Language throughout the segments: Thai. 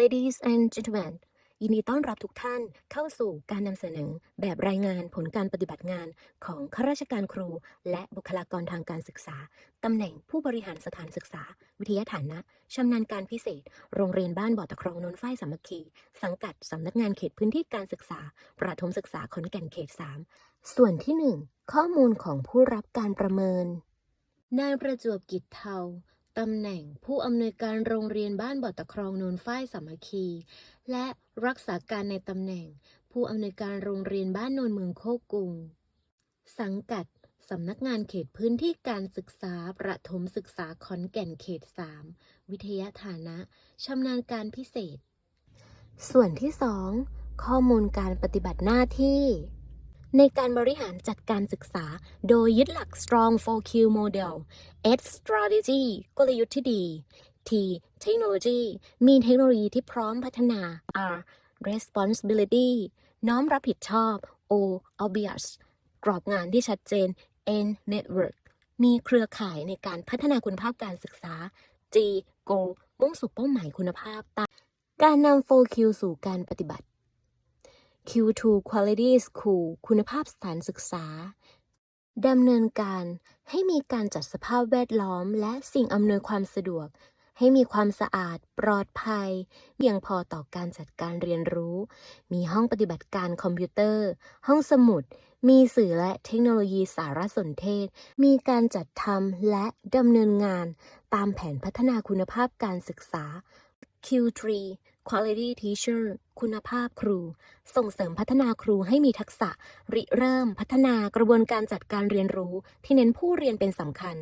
Ladies and gentlemen ยินดีต้อนรับทุกท่านเข้าสู่การนำเสนอแบบรายงานผลการปฏิบัติงานของข้าราชการครู และบุคลากรทางการศึกษาตำแหน่งผู้บริหารสถานศึกษา วิทยาฐานะชำนาญการพิเศษ โรงเรียนบ้านบ่อตะครองนนท์ฝ้ายสามัคคี สังกัดสำนักงานเขตพื้นที่การศึกษา ประถมศึกษาขอนแก่นเขต 3 ส่วนที่ 1 ข้อมูลของผู้รับการประเมินนายประจวบกิจเทา ตำแหน่งผู้อำนวยการโรงเรียนบ้านบ่อตะครองโนนฝ้ายสามัคคี และรักษาการในตำแหน่ง ผู้อำนวยการโรงเรียนบ้านโนนเมืองโคกรุง สังกัดสำนักงานเขตพื้นที่การศึกษาประถมศึกษาขอนแก่นเขต 3 วิทยาฐานะชำนาญการพิเศษ ส่วนที่ 2 ข้อมูลการปฏิบัติหน้าที่ ในการบริหารจัดการศึกษา โดยยึดหลัก strong 4Q model S strategy กลยุทธ์ที่ดี T technology มีเทคโนโลยีที่พร้อมพัฒนา R responsibility น้อมรับผิดชอบ O obvious กรอบงานที่ชัดเจน N network มีเครือข่ายในการพัฒนาคุณภาพการศึกษา G goal มุ่งสู่เป้าหมายคุณภาพตามการนำ 4Q สู่การปฏิบัติ Q2 Quality School คุณภาพสถานศึกษาดำเนินการให้มีการจัดสภาพแวดล้อม และสิ่งอำนวยความสะดวก ให้มีความสะอาด ปลอดภัยเพียงพอต่อการจัดการเรียนรู้ มีห้องปฏิบัติการคอมพิวเตอร์ ห้องสมุด มีสื่อและเทคโนโลยีสารสนเทศ มีการจัดทำและดำเนินงาน ตามแผนพัฒนาคุณภาพการศึกษา Q3 Quality Teacher คุณภาพครู ส่งเสริมพัฒนาครูให้มีทักษะ ริเริ่มพัฒนากระบวนการจัดการเรียนรู้ ที่เน้นผู้เรียนเป็นสำคัญ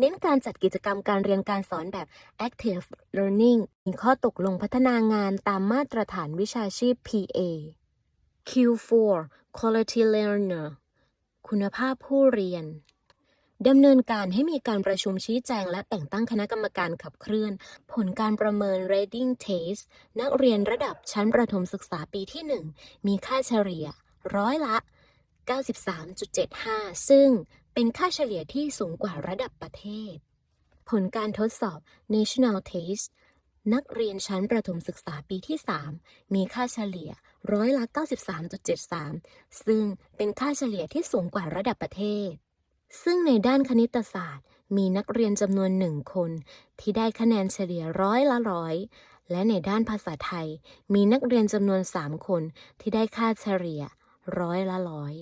เน้นการจัดกิจกรรมการเรียนการสอนแบบ Active Learning มีข้อตกลงพัฒนางานตามมาตรฐานวิชาชีพ PA Q4 Quality Learner คุณภาพผู้เรียน ดำเนินการให้มีการประชุมชี้แจงและแต่งตั้งคณะกรรมการขับเคลื่อน ผลการประเมิน Reading Test นักเรียนระดับชั้นประถมศึกษาปีที่ 1 มีค่าเฉลี่ยร้อยละ 93.75 ซึ่งเป็นค่าเฉลี่ยที่สูงกว่าระดับประเทศ ผลการทดสอบ National Test นักเรียนชั้นประถมศึกษาปีที่ 3 มีค่าเฉลี่ยร้อยละ 93.73 ซึ่งเป็นค่าเฉลี่ยที่สูงกว่าระดับประเทศ ซึ่งในด้านคณิตศาสตร์ มีนักเรียนจำนวนหนึ่งคน ที่ได้คะแนนเฉลี่ยร้อยละร้อย และในด้านภาษาไทย มีนักเรียนจำนวนสามคนที่ได้ค่าเฉลี่ยร้อยละร้อย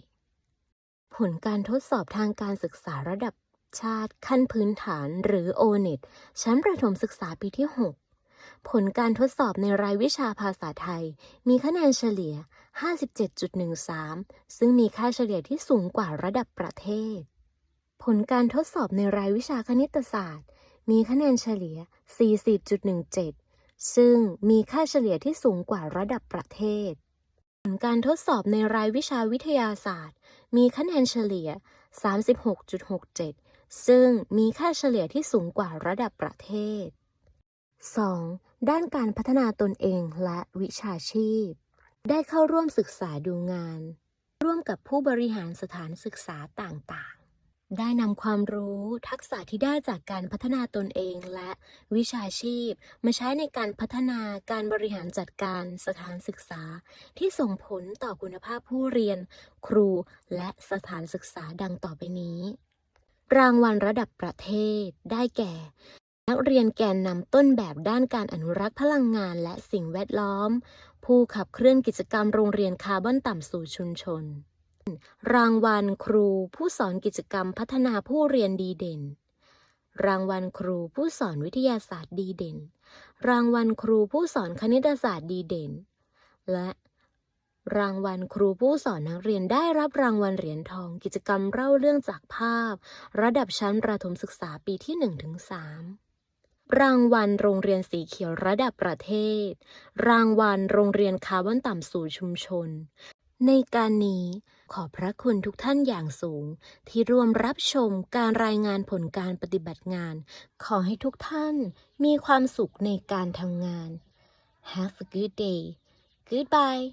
ผลการทดสอบทางการศึกษาระดับชาติขั้นพื้นฐานหรือ O-NET ชั้นประถมศึกษาปีที่ 6 ผลการทดสอบในรายวิชาภาษาไทย มีคะแนนเฉลี่ย 57.13 ซึ่งมีค่าเฉลี่ยที่สูงกว่าระดับประเทศ ผลการทดสอบในรายวิชาคณิตศาสตร์ มีคะแนนเฉลี่ย 40.17 ซึ่งมีค่าเฉลี่ยที่สูงกว่าระดับประเทศ ผลการทดสอบในรายวิชาวิทยาศาสตร์ มีคะแนนเฉลี่ย 36.67 ซึ่งมีค่าเฉลี่ยที่สูงกว่าระดับประเทศ 2. ด้านการพัฒนาตนเองและวิชาชีพ ได้เข้าร่วมศึกษาดูงาน ร่วมกับผู้บริหารสถานศึกษาต่างๆ ได้นำความรู้ทักษะที่ได้จากการพัฒนาตนเองและวิชาชีพ มาใช้ในการพัฒนาการบริหารจัดการสถานศึกษา ที่ส่งผลต่อคุณภาพผู้เรียน ครูและสถานศึกษาดังต่อไปนี้ รางวัลระดับประเทศได้แก่ นักเรียนแกนนำต้นแบบด้านการอนุรักษ์พลังงานและสิ่งแวดล้อม ผู้ขับเคลื่อนกิจกรรมโรงเรียนคาร์บอนต่ำสู่ชุมชน รางวัลครูผู้สอนกิจกรรมพัฒนาผู้เรียนดีเด่น รางวัลครูผู้สอนวิทยาศาสตร์ดีเด่น รางวัลครูผู้สอนคณิตศาสตร์ดีเด่น และรางวัลครูผู้สอนนักเรียนได้รับรางวัลเหรียญทอง กิจกรรมเล่าเรื่องจากภาพ ระดับชั้นประถมศึกษาปีที่ 1-3 รางวัลโรงเรียนสีเขียวระดับประเทศ รางวัลโรงเรียนคาร์บอนต่ำสู่ชุมชน ในการนี้ ขอบพระคุณทุกท่านอย่างสูง ที่ร่วมรับชมการรายงานผลการปฏิบัติงาน ขอให้ทุกท่านมีความสุขในการทำงาน Have a good day Goodbye